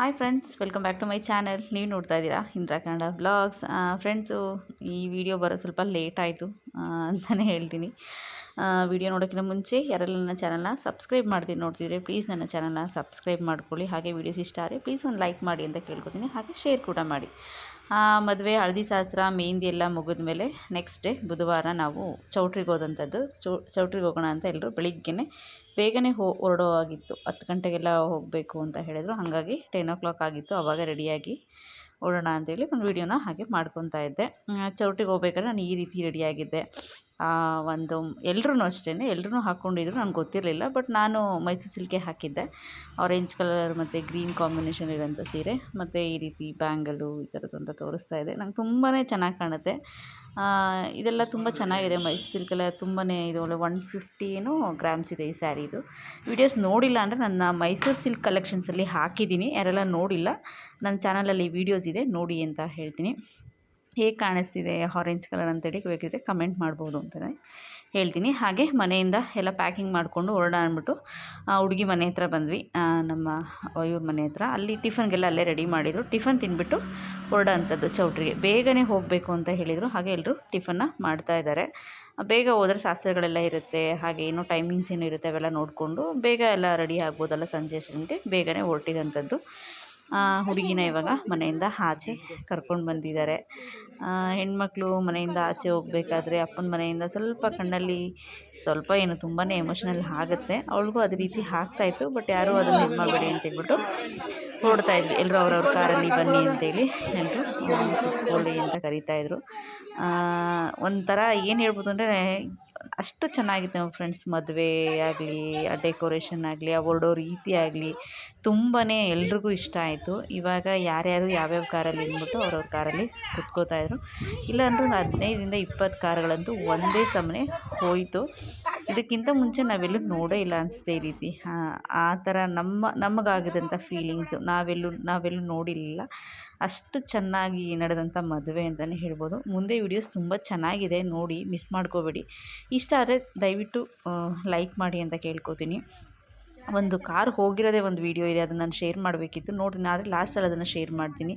Hi friends welcome back to my channel ನೀವು ನೋಡ್ತಾ ಇದ್ದೀರಾ? ಇಂದ್ರ ಕನ್ನಡ ಬ್ಲಾಗ್ಸ್ ಫ್ರೆಂಡ್ಸು ಈ ವಿಡಿಯೋ ಬರೋ ಸ್ವಲ್ಪ ಲೇಟ್ ಆಯಿತು ಅಂತಲೇ ಹೇಳ್ತೀನಿ. ವಿಡಿಯೋ ನೋಡೋಕ್ಕಿಂತ ಮುಂಚೆ ಯಾರೆಲ್ಲ ನನ್ನ ಚಾನಲ್ನ ಸಬ್ಸ್ಕ್ರೈಬ್ ಮಾಡ್ತೀನಿ ನೋಡ್ತಿದ್ರೆ ಪ್ಲೀಸ್ ನನ್ನ ಚಾನಲ್ನ ಸಬ್ಸ್ಕ್ರೈಬ್ ಮಾಡ್ಕೊಳ್ಳಿ. ಹಾಗೆ ವೀಡಿಯೋಸ್ ಇಷ್ಟ ಆದರೆ ಪ್ಲೀಸ್ ಒಂದು ಲೈಕ್ ಮಾಡಿ ಅಂತ ಕೇಳ್ಕೊತೀನಿ. ಹಾಗೆ ಶೇರ್ ಕೂಡ ಮಾಡಿ. ಮದುವೆ, ಹಳದಿ ಶಾಸ್ತ್ರ ಮೆಹಂದಿ ಎಲ್ಲ ಮುಗಿದ ಮೇಲೆ ನೆಕ್ಸ್ಟ್ ಡೇ ಬುಧವಾರ ನಾವು ಚೌಟ್ರಿಗೆ ಹೋದಂಥದ್ದು. ಚೌ, ಚೌಟ್ರಿಗೆ ಹೋಗೋಣ ಅಂತ ಎಲ್ಲರೂ ಬೆಳಿಗ್ಗೆನೇ ಬೇಗನೆ ಹೋ, ಹೊರಡೋ ಆಗಿತ್ತು ಹತ್ತು ಗಂಟೆಗೆಲ್ಲ ಹೋಗಬೇಕು ಅಂತ ಹೇಳಿದರು. ಹಾಗಾಗಿ ಟೆನ್ ಓ ಕ್ಲಾಕ್ ಆಗಿತ್ತು. ಆವಾಗ ರೆಡಿಯಾಗಿ ಓಡೋಣ ಅಂತೇಳಿ ಒಂದು ವೀಡಿಯೋನ ಹಾಗೆ ಮಾಡ್ಕೊತಾ ಇದ್ದೆ. ಚೌಟ್ರಿಗೆ ಹೋಗ್ಬೇಕಾದ್ರೆ ನಾನು ಈ ರೀತಿ ರೆಡಿಯಾಗಿದ್ದೆ ಒಂದು ಎಲ್ರೂ ಅಷ್ಟೇ ಎಲ್ರೂ ಹಾಕ್ಕೊಂಡಿದ್ರು ನನಗೆ ಗೊತ್ತಿರಲಿಲ್ಲ, ಬಟ್ ನಾನು ಮೈಸೂರು ಸಿಲ್ಕೆ ಹಾಕಿದ್ದೆ. ಆರೆಂಜ್ ಕಲರ್ ಮತ್ತು ಗ್ರೀನ್ ಕಾಂಬಿನೇಷನ್ ಇರೋಂಥ ಸೀರೆ, ಮತ್ತು ಈ ರೀತಿ ಬ್ಯಾಂಗಲು ಈ ಥರದ್ದು ಅಂತ ತೋರಿಸ್ತಾ ಇದೆ. ನಂಗೆ ತುಂಬಾ ಚೆನ್ನಾಗಿ ಕಾಣುತ್ತೆ. ಇದೆಲ್ಲ ತುಂಬ ಚೆನ್ನಾಗಿದೆ. ಮೈಸೂರು ಸಿಲ್ಕೆಲ್ಲ ತುಂಬಾ ಇದು ಒನ್ ಫಿಫ್ಟಿ ಗ್ರಾಮ್ಸ್ ಇದೆ ಈ ಸ್ಯಾರಿದು. ವೀಡಿಯೋಸ್ ನೋಡಿಲ್ಲ ಅಂದರೆ ನನ್ನ ಮೈಸೂರು ಸಿಲ್ಕ್ ಕಲೆಕ್ಷನ್ಸಲ್ಲಿ ಹಾಕಿದ್ದೀನಿ. ಯಾರೆಲ್ಲ ನೋಡಿಲ್ಲ, ನನ್ನ ಚಾನಲಲ್ಲಿ ವೀಡಿಯೋಸ್ ಇದೆ, ನೋಡಿ ಅಂತ ಹೇಳ್ತೀನಿ. ಹೇಗೆ ಕಾಣಿಸ್ತಿದೆ ಆರೆಂಜ್ ಕಲರ್ ಅಂತೇಳಿ ಬೇಕಿದ್ರೆ ಕಮೆಂಟ್ ಮಾಡ್ಬೋದು ಅಂತಲೇ ಹೇಳ್ತೀನಿ. ಹಾಗೆ ಮನೆಯಿಂದ ಎಲ್ಲ ಪ್ಯಾಕಿಂಗ್ ಮಾಡಿಕೊಂಡು ಹೊರಡ ಅಂದ್ಬಿಟ್ಟು ಹುಡುಗಿ ಮನೆ ಹತ್ರ ಬಂದ್ವಿ. ನಮ್ಮ ಇವ್ರ ಮನೆ ಹತ್ರ. ಅಲ್ಲಿ ಟಿಫನ್ಗೆಲ್ಲ ಅಲ್ಲೇ ರೆಡಿ ಮಾಡಿದರು. ಟಿಫನ್ ತಿಂದ್ಬಿಟ್ಟು ಹೊರಡೋ ಅಂಥದ್ದು ಚೌಟ್ರಿಗೆ. ಬೇಗನೆ ಹೋಗಬೇಕು ಅಂತ ಹೇಳಿದರು. ಹಾಗೆ ಎಲ್ಲರೂ ಟಿಫನ್ನ ಮಾಡ್ತಾ ಇದ್ದಾರೆ. ಬೇಗ ಹೋದರೆ ಶಾಸ್ತ್ರಗಳೆಲ್ಲ ಇರುತ್ತೆ. ಹಾಗೆ ಏನೋ ಟೈಮಿಂಗ್ಸ್ ಏನು ಇರುತ್ತೆ ಅವೆಲ್ಲ ನೋಡಿಕೊಂಡು ಬೇಗ ಎಲ್ಲ ರೆಡಿ ಆಗ್ಬೋದಲ್ಲ ಸಂಜೆ ಸಂಜೆ ಬೇಗನೆ ಹೊರಟಿದಂಥದ್ದು. ಹುಡುಗಿನ ಇವಾಗ ಮನೆಯಿಂದ ಆಚೆ ಕರ್ಕೊಂಡು ಬಂದಿದ್ದಾರೆ. ಹೆಣ್ಮಕ್ಳು ಮನೆಯಿಂದ ಆಚೆ ಹೋಗಬೇಕಾದ್ರೆ ಅಪ್ಪನ ಮನೆಯಿಂದ ಸ್ವಲ್ಪ ಕಣ್ಣಲ್ಲಿ ಸ್ವಲ್ಪ ಏನು ತುಂಬಾ ಎಮೋಷನಲ್ ಆಗುತ್ತೆ. ಅವಳಿಗೂ ಅದೇ ರೀತಿ ಆಗ್ತಾಯಿತ್ತು ಬಟ್ ಯಾರೂ ಅದನ್ನು ಇದು ಮಾಡಬೇಡಿ ಅಂತ ಹೇಳ್ಬಿಟ್ಟು ಹೊರಡ್ತಾ ಇದ್ವಿ. ಎಲ್ಲರೂ ಅವ್ರವ್ರ ಕಾರಲ್ಲಿ ಬನ್ನಿ ಅಂತೇಳಿ ಎಲ್ಲರೂ ಕೂತ್ಕೊಳ್ಳಿ ಅಂತ ಕರೀತಾಯಿದ್ರು ಒಂಥರ ಏನು ಹೇಳ್ಬೋದು ಅಂದರೆ ಅಷ್ಟು ಚೆನ್ನಾಗಿತ್ತು ಫ್ರೆಂಡ್ಸ್ ಮದುವೆ ಆಗಲಿ, ಆ ಡೆಕೋರೇಷನ್ ಆಗಲಿ, ಆ ಹೊರಡೋ ರೀತಿ ಆಗಲಿ ತುಂಬಾ ಎಲ್ರಿಗೂ ಇಷ್ಟ ಆಯಿತು. ಇವಾಗ ಯಾರ್ಯಾರು ಯಾವ್ಯಾವ ಕಾರಲ್ಲಿ ಅಂದ್ಬಿಟ್ಟು ಅವ್ರವ್ರ ಕಾರಲ್ಲಿ ಕುತ್ಕೋತಾಯಿದ್ರು ಇಲ್ಲಾಂದ್ರೆ ಒಂದು ಹದಿನೈದರಿಂದ ಇಪ್ಪತ್ತು ಕಾರ್ಗಳಂತೂ ಒಂದೇ ಸಮನೆ ಹೋಯಿತು. ಇದಕ್ಕಿಂತ ಮುಂಚೆ ನಾವೆಲ್ಲೂ ನೋಡೇ ಇಲ್ಲ ಅನಿಸುತ್ತೆ ಈ ರೀತಿ. ಆ ಥರ ನಮ್ಮ ನಮಗಾಗಿದಂಥ ಫೀಲಿಂಗ್ಸು ನಾವೆಲ್ಲೂ ನಾವೆಲ್ಲೂ ನೋಡಿರಲಿಲ್ಲ. ಅಷ್ಟು ಚೆನ್ನಾಗಿ ನಡೆದಂಥ ಮದುವೆ ಅಂತಲೇ ಹೇಳ್ಬೋದು. ಮುಂದೆ ವೀಡಿಯೋಸ್ ತುಂಬ ಚೆನ್ನಾಗಿದೆ. ನೋಡಿ ಮಿಸ್ ಮಾಡ್ಕೋಬೇಡಿ. ಇಷ್ಟ ಆದರೆ ದಯವಿಟ್ಟು ಲೈಕ್ ಮಾಡಿ ಅಂತ ಕೇಳ್ಕೊತೀನಿ. ಒಂದು ಕಾರ್ ಹೋಗಿರೋದೇ ಒಂದು ವೀಡಿಯೋ ಇದೆ, ಅದನ್ನು ನಾನು ಶೇರ್ ಮಾಡಬೇಕಿತ್ತು. ನೋಡ್ತೀನಿ, ಆದರೆ ಲಾಸ್ಟಲ್ಲಿ ಅದನ್ನು ಶೇರ್ ಮಾಡ್ತೀನಿ.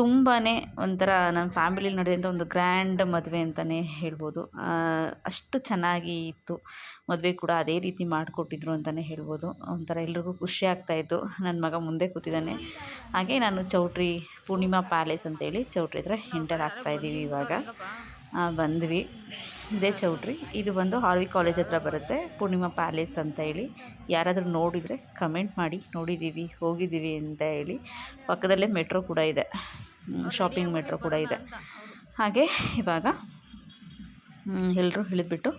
ತುಂಬಾ ಒಂಥರ ನಮ್ಮ ಫ್ಯಾಮಿಲಿಲಿ ನಡೆದಂಥ ಒಂದು ಗ್ರ್ಯಾಂಡ್ ಮದುವೆ ಅಂತಲೇ ಹೇಳ್ಬೋದು. ಅಷ್ಟು ಚೆನ್ನಾಗಿ ಇತ್ತು. ಮದುವೆ ಕೂಡ ಅದೇ ರೀತಿ ಮಾಡಿಕೊಟ್ಟಿದ್ರು ಅಂತಲೇ ಹೇಳ್ಬೋದು. ಒಂಥರ ಎಲ್ರಿಗೂ ಖುಷಿ ಆಗ್ತಾಯಿತ್ತು ನನ್ನ ಮಗ ಮುಂದೆ ಕೂತಿದ್ದಾನೆ. ಹಾಗೆ ನಾನು ಚೌಟ್ರಿ ಪೂರ್ಣಿಮಾ ಪ್ಯಾಲೇಸ್ ಅಂತೇಳಿ ಚೌಟ್ರಿ ಹತ್ರ ಎಂಟರ್ ಆಗ್ತಾಯಿದ್ದೀವಿ ಇವಾಗ. ಬಂದ್ವಿ. ಇದೇ ಚೌಟ್ರಿ. ಇದು ಬಂದು ಆರ್ ವಿ ಕಾಲೇಜ್ ಹತ್ರ ಬರುತ್ತೆ. ಪೂರ್ಣಿಮಾ ಪ್ಯಾಲೇಸ್ ಅಂತ ಹೇಳಿ. ಯಾರಾದರೂ ನೋಡಿದರೆ ಕಮೆಂಟ್ ಮಾಡಿ. ನೋಡಿದ್ದೀವಿ ಹೋಗಿದ್ದೀವಿ ಅಂತ ಹೇಳಿ. ಪಕ್ಕದಲ್ಲೇ ಮೆಟ್ರೋ ಕೂಡ ಇದೆ. ಶಾಪಿಂಗ್ ಮೆಟ್ರೋ ಕೂಡ ಇದೆ. ಹಾಗೆ ಇವಾಗ ಎಲ್ಲರೂ ಇಳಿದ್ಬಿಟ್ಟು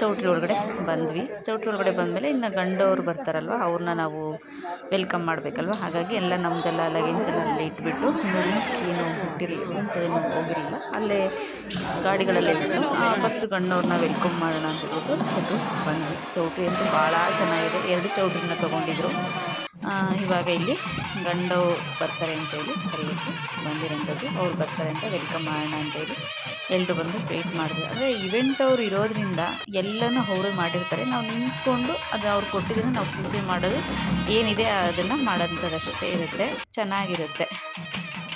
ಚೌಟ್ರಿ ಒಳಗಡೆ ಬಂದ್ವಿ. ಚೌಟ್ರಿ ಒಳಗಡೆ ಬಂದಮೇಲೆ ಇನ್ನು ಗಂಡವರು ಬರ್ತಾರಲ್ವ, ಅವ್ರನ್ನ ನಾವು ವೆಲ್ಕಮ್ ಮಾಡಬೇಕಲ್ವ? ಹಾಗಾಗಿ ಎಲ್ಲ ನಮ್ಮದೆಲ್ಲ ಲಗೇನ್ಸ್ ಎಲ್ಲ ಅಲ್ಲೇ ಇಟ್ಬಿಟ್ಟು ರೂಮ್ಸ್ಗೆ ಏನು ಹುಟ್ಟಿರಲಿಲ್ಲ ರೂಮ್ಸ್ ಅದೇನು ಹೋಗಿರಲಿಲ್ಲ. ಅಲ್ಲೇ ಗಾಡಿಗಳಲ್ಲೇ ಇಟ್ಟು ಫಸ್ಟ್ ಗಂಡವ್ರನ್ನ ವೆಲ್ಕಮ್ ಮಾಡೋಣ ಅಂತ ಹೇಳ್ಬಿಟ್ಟು ಅದು ಬಂದ್ವಿ. ಚೌಟ್ರಿ ಅಂತೂ ಭಾಳ ಚೆನ್ನಾಗಿದೆ. ಎರಡು ಚೌಟ್ರಿನ ತೊಗೊಂಡಿದ್ರು. ಇವಾಗ ಇಲ್ಲಿ ಗಂಡು ಬರ್ತಾರೆ ಅಂತೇಳಿ ಕರೆಯೋಕ್ಕೆ ಬಂದಿರೋಂಥದ್ದು. ಅವ್ರು ಬರ್ತಾರೆ ಅಂತ ವೆಲ್ಕಮ್ ಮಾಡೋಣ ಅಂತೇಳಿ ಎಲ್ಲರೂ ಬಂದು ವೆಯ್ಟ್ ಮಾಡಿದ್ರು. ಅಂದರೆ ಇವೆಂಟ್ ಅವ್ರು ಇರೋದ್ರಿಂದ ಎಲ್ಲನೂ ಅವರು ಮಾಡಿರ್ತಾರೆ. ನಾವು ನಿಂತ್ಕೊಂಡು ಅದು ಅವ್ರು ಕೊಟ್ಟಿದ್ದನ್ನು ನಾವು ಪೂಜೆ ಮಾಡೋದು ಏನಿದೆ ಅದನ್ನು ಮಾಡೋಂಥದ್ದಷ್ಟೇ ಇರುತ್ತೆ. ಚೆನ್ನಾಗಿರುತ್ತೆ.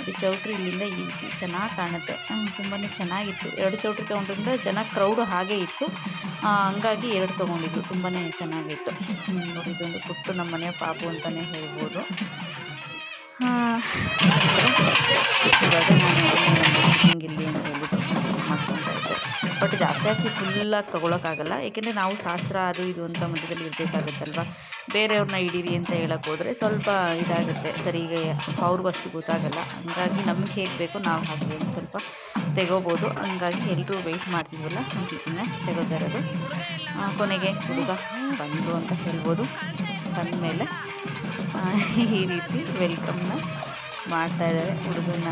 ಅದು ಚೌಟ್ರಿ ಇಲ್ಲಿಂದ ಈ ಚೆನ್ನಾಗಿ ಕಾಣುತ್ತೆ. ತುಂಬಾ ಚೆನ್ನಾಗಿತ್ತು. ಎರಡು ಚೌಟ್ರಿ ತೊಗೊಂಡ್ರಿಂದ ಜನ ಕ್ರೌಡು ಹಾಗೆ ಇತ್ತು. ಹಂಗಾಗಿ ಎರಡು ತೊಗೊಂಡಿದ್ದು ತುಂಬಾ ಚೆನ್ನಾಗಿತ್ತು. ನೋಡಿ, ಇದೊಂದು ಪುಟ್ಟು ನಮ್ಮ ಮನೆಯ ಪಾಪು ಅಂತಲೇ ಹೇಳ್ಬೋದು. ಹಾಂ ನಾನು ಹಿಂಗಿಲ್ಲಿ ಅಂತ ಹೇಳ್ಬಿಟ್ಟು ಬಟ್ ಜಾಸ್ತಿ ಜಾಸ್ತಿ ಫುಲ್ಲಾಗಿ ತೊಗೊಳಕ್ಕಾಗಲ್ಲ. ಏಕೆಂದರೆ ನಾವು ಶಾಸ್ತ್ರ ಅದು ಇದು ಅಂತ ಮಧ್ಯದಲ್ಲಿ ಇರಬೇಕಾಗತ್ತಲ್ವ? ಬೇರೆಯವ್ರನ್ನ ಹಿಡೀರಿ ಅಂತ ಹೇಳಕ್ಕೆ ಹೋದರೆ ಸ್ವಲ್ಪ ಇದಾಗುತ್ತೆ. ಸರಿ, ಈಗ ಅವ್ರಿಗೂ ಅಷ್ಟು ಗೊತ್ತಾಗಲ್ಲ. ಹಂಗಾಗಿ ನಮ್ಗೆ ಹೇಗೆ ಬೇಕೋ ನಾವು ಹಾಗೆ ಒಂದು ಸ್ವಲ್ಪ ತೆಗೋಬೋದು. ಹಂಗಾಗಿ ಎಲ್ಲರೂ ವೆಯ್ಟ್ ಮಾಡ್ತಿದ್ವಲ್ಲ? ಇದನ್ನ ತೆಗೋತಾ ಇರೋದು ಕೊನೆಗೆ ಹುಡುಗ ಬಂದು ಅಂತ ಹೇಳ್ಬೋದು. ಬಂದಮೇಲೆ ಈ ರೀತಿ ವೆಲ್ಕಮ್ನ ಮಾಡ್ತಾಯಿದ್ದಾರೆ ಹುಡುಗನ,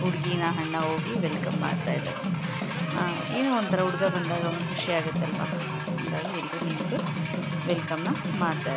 ಹುಡುಗಿನ ಅಣ್ಣ ಹೋಗಿ ವೆಲ್ಕಮ್ ಮಾಡ್ತಾಯಿದ್ದಾರೆ ಏನೋ ಒಂಥರ ಹುಡುಗ ಬಂದಾಗ ಒಂದು ಖುಷಿ ಆಗುತ್ತಲ್ವ? ಹಾಗಾಗಿ ಎಲ್ಲರೂ ನಿಂತು ವೆಲ್ಕಮ್ನ ಮಾಡ್ತಾ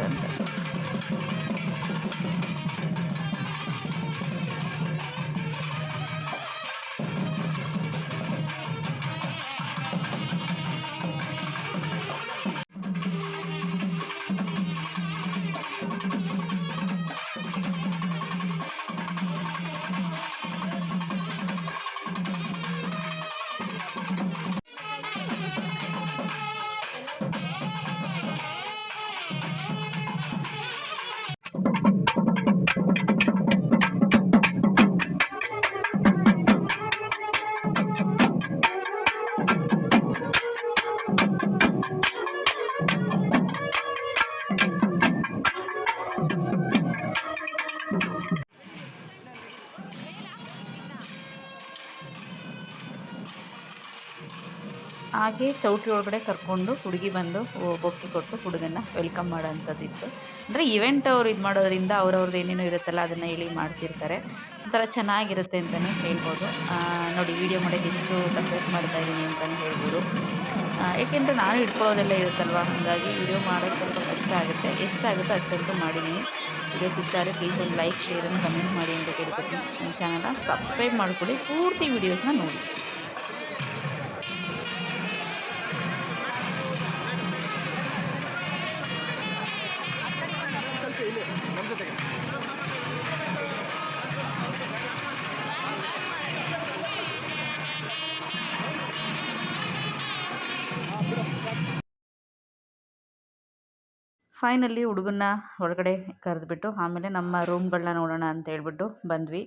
ಹಾಗೆ ಚೌಟ್ರಿ ಒಳಗಡೆ ಕರ್ಕೊಂಡು ಹುಡುಗಿ ಬಂದು ಬೊಕ್ಕೆ ಕೊಟ್ಟು ಹುಡುಗನ ವೆಲ್ಕಮ್ ಮಾಡೋಂಥದ್ದಿತ್ತು. ಅಂದರೆ ಇವೆಂಟ್ ಅವ್ರು ಇದು ಮಾಡೋದ್ರಿಂದ ಅವ್ರವ್ರದ್ದು ಏನೇನೋ ಇರುತ್ತಲ್ಲ, ಅದನ್ನು ಹೇಳಿ ಮಾಡ್ತಿರ್ತಾರೆ. ಒಂಥರ ಚೆನ್ನಾಗಿರುತ್ತೆ ಅಂತಲೇ ಹೇಳ್ಬೋದು. ನೋಡಿ ವೀಡಿಯೋ ಮಾಡೋಕ್ಕೆ ಎಷ್ಟು ಕಸರತ್ತು ಮಾಡ್ತಾ ಇದ್ದೀನಿ ಅಂತಲೇ ಹೇಳ್ಬೋದು. ಏಕೆಂದರೆ ನಾನು ಇಟ್ಕೊಳ್ಳೋದೆಲ್ಲ ಇರುತ್ತಲ್ವ? ಹಾಗಾಗಿ ವೀಡಿಯೋ ಮಾಡೋಕ್ಕೆ ಸ್ವಲ್ಪ ಕಷ್ಟ ಆಗುತ್ತೆ. ಎಷ್ಟಾಗುತ್ತೋ ಅಷ್ಟಂತೂ ಮಾಡಿದ್ದೀನಿ ವಿಡಿಯೋಸ್ ಇಷ್ಟ ಆದರೆ ಪ್ಲೀಸ್ ಒಂದು ಲೈಕ್ ಶೇರನ್ನು ಕಮೆಂಟ್ ಮಾಡಿ ಅಂತ ಕೇಳ್ಕೊತೀನಿ. ನನ್ನ ಚಾನಲ್ನ ಸಬ್ಸ್ಕ್ರೈಬ್ ಮಾಡಿಕೊಡಿ ಪೂರ್ತಿ ವೀಡಿಯೋಸ್ನ ನೋಡಿ. ಫೈನಲ್ಲಿ ಹುಡುಗನ್ನ ಒಳಗಡೆ ಕರೆದ್ಬಿಟ್ಟು, ಆಮೇಲೆ ನಮ್ಮ ರೂಮ್ಗಳನ್ನ ನೋಡೋಣ ಅಂತ ಹೇಳ್ಬಿಟ್ಟು ಬಂದ್ವಿ.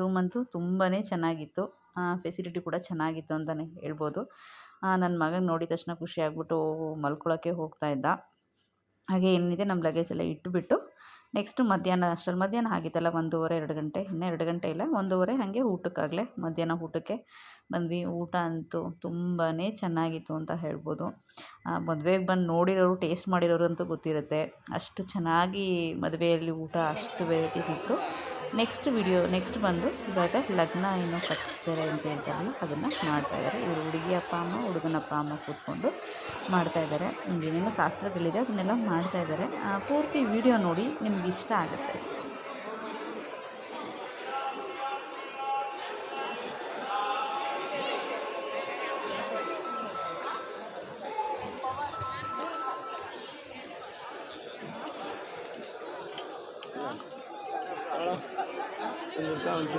ರೂಮ್ ಅಂತೂ ತುಂಬಾ ಚೆನ್ನಾಗಿತ್ತು. ಫೆಸಿಲಿಟಿ ಕೂಡ ಚೆನ್ನಾಗಿತ್ತು ಅಂತಲೇ ಹೇಳ್ಬೋದು. ನನ್ನ ಮಗನ ನೋಡಿದ ತಕ್ಷಣ ಖುಷಿ ಮಲ್ಕೊಳ್ಳೋಕ್ಕೆ ಹೋಗ್ತಾ ಇದ್ದ. ಹಾಗೆ ಏನಿದೆ ನಮ್ಮ ಲಗೇಜ್ ಎಲ್ಲ ಇಟ್ಟುಬಿಟ್ಟು ನೆಕ್ಸ್ಟು ಮಧ್ಯಾಹ್ನ, ಅಷ್ಟರಲ್ಲಿ ಮಧ್ಯಾಹ್ನ ಆಗಿತ್ತಲ್ಲ, ಒಂದೂವರೆ, ಎರಡು ಗಂಟೆ, ಇನ್ನೂ ಎರಡು ಗಂಟೆ ಇಲ್ಲ, ಒಂದೂವರೆ ಹಾಗೆ ಊಟಕ್ಕಾಗಲೇ, ಮಧ್ಯಾಹ್ನ ಊಟಕ್ಕೆ ಬಂದ್ವಿ. ಊಟ ಅಂತೂ ತುಂಬಾ ಚೆನ್ನಾಗಿತ್ತು ಅಂತ ಹೇಳ್ಬೋದು. ಮದುವೆಗೆ ಬಂದು ನೋಡಿರೋರು, ಟೇಸ್ಟ್ ಮಾಡಿರೋರು ಅಂತೂ ಗೊತ್ತಿರುತ್ತೆ. ಅಷ್ಟು ಚೆನ್ನಾಗಿ ಮದುವೆಯಲ್ಲಿ ಊಟ, ಅಷ್ಟು ವೆರೈಟೀಸ್ ಇತ್ತು ನೆಕ್ಸ್ಟ್ ವಿಡಿಯೋ ನೆಕ್ಸ್ಟ್ ಬಂದು ಇವಾಗ ಲಗ್ನ ಏನೋ ಕಟ್ಟಿಸ್ತಾರೆ ಅಂತ ಹೇಳ್ತಾರಲ್ಲ ಅದನ್ನು ಮಾಡ್ತಾಯಿದ್ದಾರೆ ಇವರು ಹುಡುಗಿ ಅಪ್ಪ, ಅಮ್ಮ, ಹುಡುಗನ ಅಪ್ಪ, ಅಮ್ಮ ಕೂತ್ಕೊಂಡು ಮಾಡ್ತಾಯಿದ್ದಾರೆ ಏನೇನೋ ಶಾಸ್ತ್ರಗಳಿದೆ, ಅದನ್ನೆಲ್ಲ ಮಾಡ್ತಾಯಿದ್ದಾರೆ ಪೂರ್ತಿ ವಿಡಿಯೋ ನೋಡಿ, ನಿಮ್ಗೆ ಇಷ್ಟ ಆಗುತ್ತೆ. 好了，就这样子。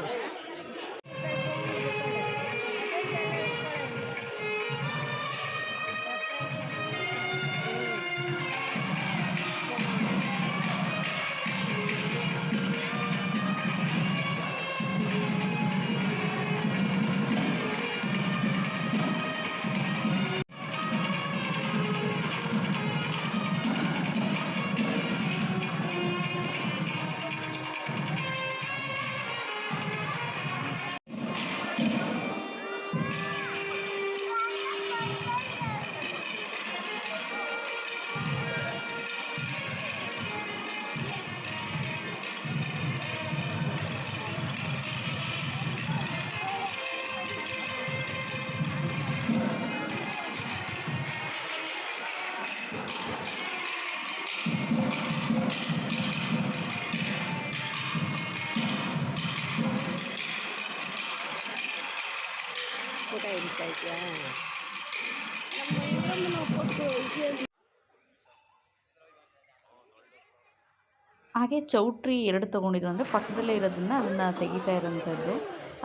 ಹಾಗೆ ಚೌಟ್ರಿ ಎರಡು ತೊಗೊಂಡಿದ್ರು ಅಂದರೆ ಪಕ್ಕದಲ್ಲೇ ಇರೋದನ್ನು ಅದನ್ನು ತೆಗಿತಾ ಇರೋಂಥದ್ದು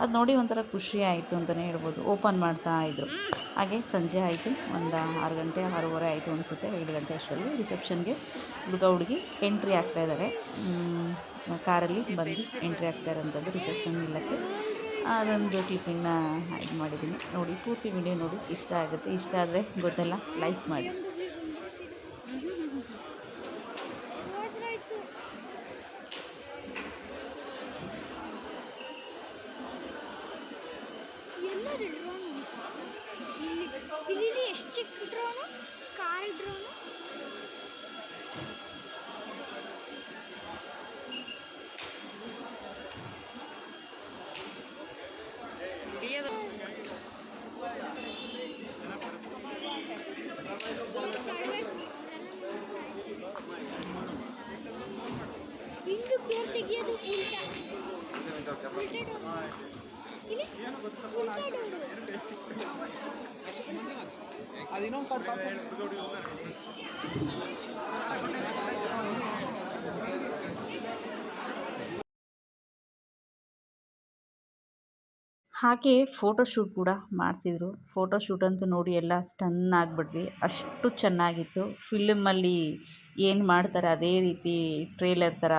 ಅದು ನೋಡಿ ಒಂಥರ ಖುಷಿ ಆಯಿತು ಅಂತಲೇ ಹೇಳ್ಬೋದು. ಓಪನ್ ಮಾಡ್ತಾ ಇದ್ದರು ಹಾಗೆ ಸಂಜೆ ಆಯಿತು. ಒಂದು ಆರು ಗಂಟೆ, ಆರೂವರೆ ಆಯಿತು ಅನಿಸುತ್ತೆ. ಏಳು ಗಂಟೆ ಅಷ್ಟರಲ್ಲಿ ರಿಸೆಪ್ಷನ್ಗೆ ಹುಡುಗ ಹುಡುಗಿ ಎಂಟ್ರಿ ಆಗ್ತಾ ಇದ್ದಾರೆ ಕಾರಲ್ಲಿ ಬಂದು ಎಂಟ್ರಿ ಆಗ್ತಾ ಇರೋಂಥದ್ದು ರಿಸೆಪ್ಷನ್ ಇಲ್ಲಕ್ಕೆ. ಅದೊಂದು ಕ್ಲಿಪ್ಪಿಂಗ್ನ ಇದು ಮಾಡಿದ್ದೀನಿ. ನೋಡಿ, ಪೂರ್ತಿ ವಿಡಿಯೋ ನೋಡಿ. ಇಷ್ಟ ಆಗುತ್ತೆ. ಇಷ್ಟ ಆದರೆ ಗೊತ್ತಲ್ಲ, ಲೈಕ್ ಮಾಡಿ. ಎಲ್ಲದು ಡ್ರೋನ್ ಇಲ್ಲಿ ಇಲ್ಲಿ ಎಷ್ಟು ಚಿಕ್ಕ ಡ್ರೋನು ಕಾರ್ ಡ್ರೋನು ಇಂದು ಪೇರ್ ತೆಗಿಯೋದು ಉಲ್ಟಾ ಉಲ್ಟಾ ಅದು ಇನ್ನೊಂದು ಹಾಗೆ ಫೋಟೋಶೂಟ್ ಕೂಡ ಮಾಡಿಸಿದ್ರು. ಫೋಟೋಶೂಟ್ ಅಂತೂ ನೋಡಿ ಎಲ್ಲ ಸ್ಟನ್ ಆಗಿಬಿಟ್ವಿ. ಅಷ್ಟು ಚೆನ್ನಾಗಿತ್ತು. ಫಿಲ್ಮಲ್ಲಿ ಏನು ಮಾಡ್ತಾರೆ ಅದೇ ರೀತಿ ಟ್ರೇಲರ್ ಥರ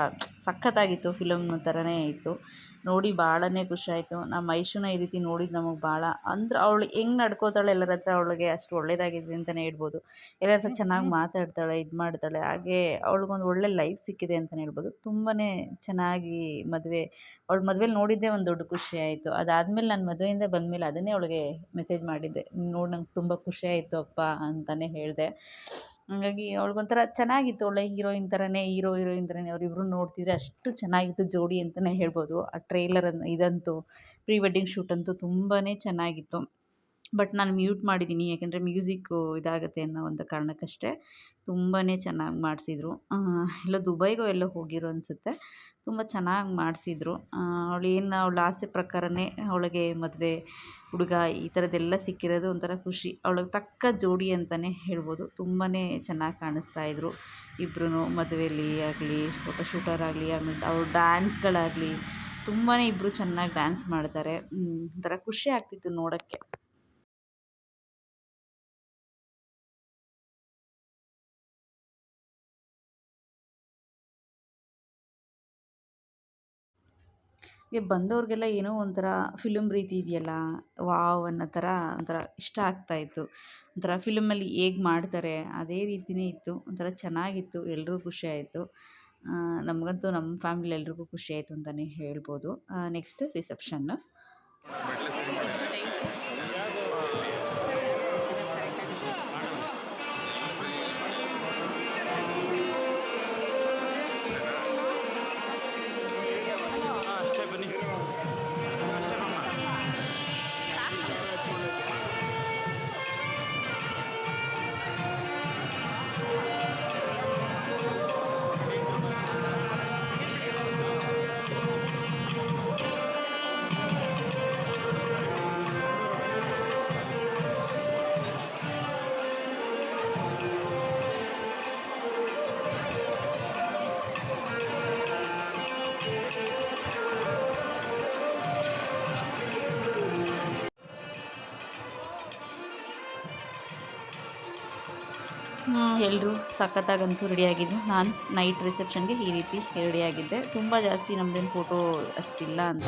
ಸಖತ್ತಾಗಿತ್ತು ಫಿಲಮ್ ಥರನೇ ಇತ್ತು ನೋಡಿ ಭಾಳನೇ ಖುಷಿ ಆಯಿತು ನಮ್ಮ ಐಶುನ ಈ ರೀತಿ ನೋಡಿದ್ದು ನಮಗೆ ಭಾಳ ಅಂದ್ರೆ ಅವಳು ಹೆಂಗೆ ನಡ್ಕೋತಾಳೆ ಎಲ್ಲರ ಹತ್ರ ಅವಳಿಗೆ ಅಷ್ಟು ಒಳ್ಳೆಯದಾಗಿದೆ ಅಂತಲೇ ಹೇಳ್ಬೋದು. ಎಲ್ಲರ ಹತ್ರ ಚೆನ್ನಾಗಿ ಮಾತಾಡ್ತಾಳೆ, ಇದು ಮಾಡ್ತಾಳೆ, ಹಾಗೆ ಅವಳಿಗೊಂದು ಒಳ್ಳೆ ಲೈಫ್ ಸಿಕ್ಕಿದೆ ಅಂತಲೇ ಹೇಳ್ಬೋದು. ತುಂಬಾ ಚೆನ್ನಾಗಿ ಮದುವೆ, ಅವಳು ಮದುವೆಲಿ ನೋಡಿದ್ದೇ ಒಂದು ದೊಡ್ಡ ಖುಷಿ ಆಯಿತು. ಅದಾದಮೇಲೆ ನಾನು ಮದುವೆಯಿಂದ ಬಂದಮೇಲೆ ಅದನ್ನೇ ಅವಳಿಗೆ ಮೆಸೇಜ್ ಮಾಡಿದ್ದೆ. ನೋಡಿ ನಂಗೆ ತುಂಬ ಖುಷಿ ಆಯಿತು ಅಪ್ಪ ಅಂತಲೇ ಹೇಳಿದೆ. ಹಾಗಾಗಿ ಅವ್ಳಿಗೊಂಥರ ಚೆನ್ನಾಗಿತ್ತು ಒಳ್ಳೆ ಹೀರೋಯಿನ್ ಥರನೇ ಹೀರೋ ಹೀರೋಯಿನ್ ಥರನೇ ಅವರಿಬ್ರು ನೋಡ್ತಿದ್ರೆ ಅಷ್ಟು ಚೆನ್ನಾಗಿತ್ತು ಜೋಡಿ ಅಂತಲೇ ಹೇಳ್ಬೋದು. ಆ ಟ್ರೈಲರನ್ನು ಇದಂತೂ ಪ್ರೀ ವೆಡ್ಡಿಂಗ್ ಶೂಟ್ ಅಂತೂ ತುಂಬಾ ಚೆನ್ನಾಗಿತ್ತು. ಬಟ್ ನಾನು ಮ್ಯೂಟ್ ಮಾಡಿದ್ದೀನಿ, ಯಾಕೆಂದರೆ ಮ್ಯೂಸಿಕ್ಕು ಇದಾಗುತ್ತೆ ಅನ್ನೋ ಒಂದು ಕಾರಣಕ್ಕಷ್ಟೇ. ತುಂಬಾ ಚೆನ್ನಾಗಿ ಮಾಡಿಸಿದ್ರು. ಎಲ್ಲ ದುಬೈಗೋ ಎಲ್ಲೋ ಹೋಗಿರೋ ಅನಿಸುತ್ತೆ. ತುಂಬ ಚೆನ್ನಾಗಿ ಮಾಡಿಸಿದ್ರು. ಅವಳು ಏನು, ಅವಳ ಆಸೆ ಪ್ರಕಾರನೇ ಅವಳಿಗೆ ಮದುವೆ, ಹುಡುಗ ಈ ಥರದ್ದೆಲ್ಲ ಸಿಕ್ಕಿರೋದು ಒಂಥರ ಖುಷಿ. ಅವಳಿಗೆ ತಕ್ಕ ಜೋಡಿ ಅಂತಲೇ ಹೇಳ್ಬೋದು. ತುಂಬಾ ಚೆನ್ನಾಗಿ ಕಾಣಿಸ್ತಾ ಇದ್ರು. ಇಬ್ಬರೂ ಮದುವೆಯಲ್ಲಿ ಆಗಲಿ ಫೋಟೋ ಶೂಟರ್ ಆಗಲಿ, ಆಮೇಲೆ ಅವ್ರ ಡ್ಯಾನ್ಸ್ಗಳಾಗಲಿ ತುಂಬಾ ಇಬ್ಬರು ಚೆನ್ನಾಗಿ ಡ್ಯಾನ್ಸ್ ಮಾಡ್ತಾರೆ. ಒಂಥರ ಖುಷಿ ಆಗ್ತಿತ್ತು ನೋಡೋಕ್ಕೆ. ಗೆ ಬಂದವ್ರಿಗೆಲ್ಲ ಏನೋ ಒಂಥರ ಫಿಲಮ್ ರೀತಿ ಇದೆಯಲ್ಲ, ವಾವ್ ಅನ್ನೋ ಥರ ಒಂಥರ ಇಷ್ಟ ಆಗ್ತಾಯಿತ್ತು ಒಂಥರ ಫಿಲಮಲ್ಲಿ ಹೇಗೆ ಮಾಡ್ತಾರೆ, ಅದೇ ರೀತಿಯೇ ಇತ್ತು. ಒಂಥರ ಚೆನ್ನಾಗಿತ್ತು, ಎಲ್ರಿಗೂ ಖುಷಿ ಆಯಿತು. ನಮಗಂತೂ ನಮ್ಮ ಫ್ಯಾಮಿಲಿ ಎಲ್ರಿಗೂ ಖುಷಿ ಆಯಿತು ಅಂತಲೇ ಹೇಳ್ಬೋದು. ನೆಕ್ಸ್ಟ್ ರಿಸೆಪ್ಷನ್ನು ಎಲ್ಲರೂ ಸಖತ್ತಾಗಂತೂ ರೆಡಿಯಾಗಿದ್ದರು ನಾನು ನೈಟ್ ರಿಸೆಪ್ಷನ್ಗೆ ಈ ರೀತಿ ರೆಡಿಯಾಗಿದ್ದೆ ತುಂಬ ಜಾಸ್ತಿ ನಮ್ಮದೇನು ಫೋಟೋ ಅಷ್ಟಿಲ್ಲ ಅಂತ.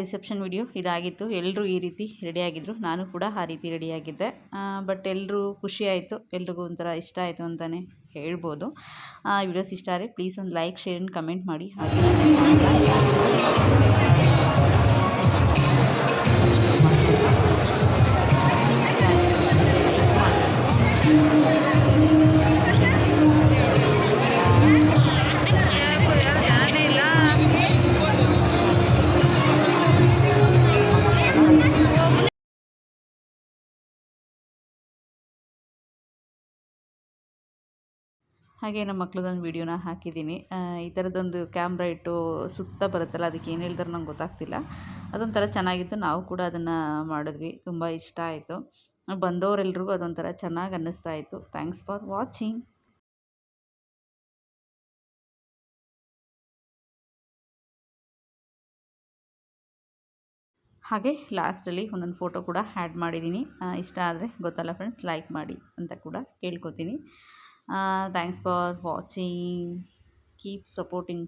ರಿಸೆಪ್ಷನ್ ವಿಡಿಯೋ ಇದಾಗಿತ್ತು. ಎಲ್ಲರೂ ಈ ರೀತಿ ರೆಡಿಯಾಗಿದ್ದರು ನಾನು ಕೂಡ ಆ ರೀತಿ ರೆಡಿಯಾಗಿದ್ದೆ ಬಟ್ ಎಲ್ಲರೂ ಖುಷಿ ಆಯಿತು. ಎಲ್ರಿಗೂ ಒಂಥರ ಇಷ್ಟ ಆಯಿತು ಅಂತಲೇ ಹೇಳ್ಬೋದು. ವಿಡಿಯೋಸ್ ಇಷ್ಟ ಆದರೆ ಪ್ಲೀಸ್ ಒಂದು ಲೈಕ್ ಶೇರ್ ಆ್ಯಂಡ್ ಕಮೆಂಟ್ ಮಾಡಿ. ಹಾಗೆ ಹಾಗೆ ನಮ್ಮ ಮಕ್ಳದೊಂದು ವೀಡಿಯೋನ ಹಾಕಿದ್ದೀನಿ. ಈ ಥರದ್ದೊಂದು ಕ್ಯಾಮ್ರಾ ಇಟ್ಟು ಸುತ್ತ ಬರುತ್ತಲ್ಲ, ಅದಕ್ಕೆ ಏನು ಹೇಳ್ತಾರೆ ನಂಗೆ ಗೊತ್ತಾಗ್ತಿಲ್ಲ. ಅದೊಂಥರ ಚೆನ್ನಾಗಿತ್ತು. ನಾವು ಕೂಡ ಅದನ್ನು ಮಾಡಿದ್ವಿ. ತುಂಬ ಇಷ್ಟ ಆಯಿತು. ಬಂದವರೆಲ್ರಿಗೂ ಅದೊಂಥರ ಚೆನ್ನಾಗಿ ಅನ್ನಿಸ್ತಾ ಇತ್ತು. ಥ್ಯಾಂಕ್ಸ್ ಫಾರ್ ವಾಚಿಂಗ್ ಹಾಗೆ ಲಾಸ್ಟಲ್ಲಿ ಫೋಟೋ ಕೂಡ ಆ್ಯಡ್ ಮಾಡಿದ್ದೀನಿ. ಇಷ್ಟ ಆದರೆ ಗೊತ್ತಲ್ಲ ಫ್ರೆಂಡ್ಸ್ ಲೈಕ್ ಮಾಡಿ ಅಂತ ಕೂಡ ಕೇಳ್ಕೊತೀನಿ. Thanks for watching keep supporting